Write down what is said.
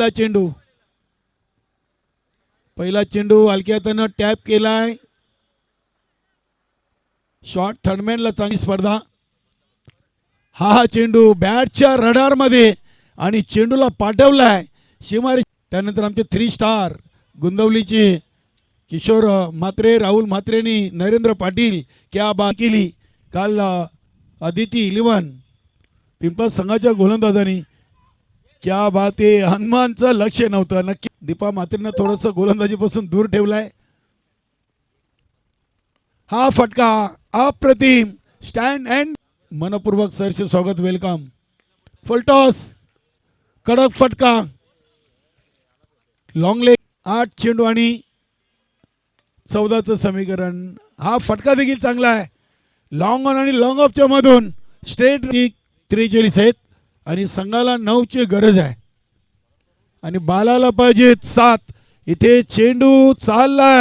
पहिला चेंडू. पहिला चेंडू हलक्या हातानं टॅप केलाय. शॉर्ट थर्डमॅनला चांगली स्पर्धा. हा हा चेंडू बॅटच्या रडारमध्ये आणि चेंडूला पाठवलाय. शिमारी त्यानंतर आमचे थ्री स्टार गुंदवलीचे किशोर म्हात्रे राहुल म्हात्रेनी नरेंद्र पाटील क्या बा केली. काल अदिती इलेवन पिंपळा संघाच्या गोलंदाजांनी क्या बात आहे. हनुमानचं लक्ष नव्हतं. नक्की दीपा म्हात्रेनं थोडंसं गोलंदाजीपासून दूर ठेवलाय. हा फटका अप्रतिम. स्टँड अँड मनपूर्वक सरचे स्वागत वेलकम फुलटॉस कडक फटका. लॉंग लेग आठ चेंडू आणि चौदाचं समीकरण. हा फटका देखील चांगला आहे. लॉंग ऑन आणि लॉंग ऑफच्या मधून स्ट्रेट त्रेचाळीस आहेत आणि संघाला नऊची गरज आहे. आणि बालाला पाहिजेत सात. इथे चेंडू चाललाय.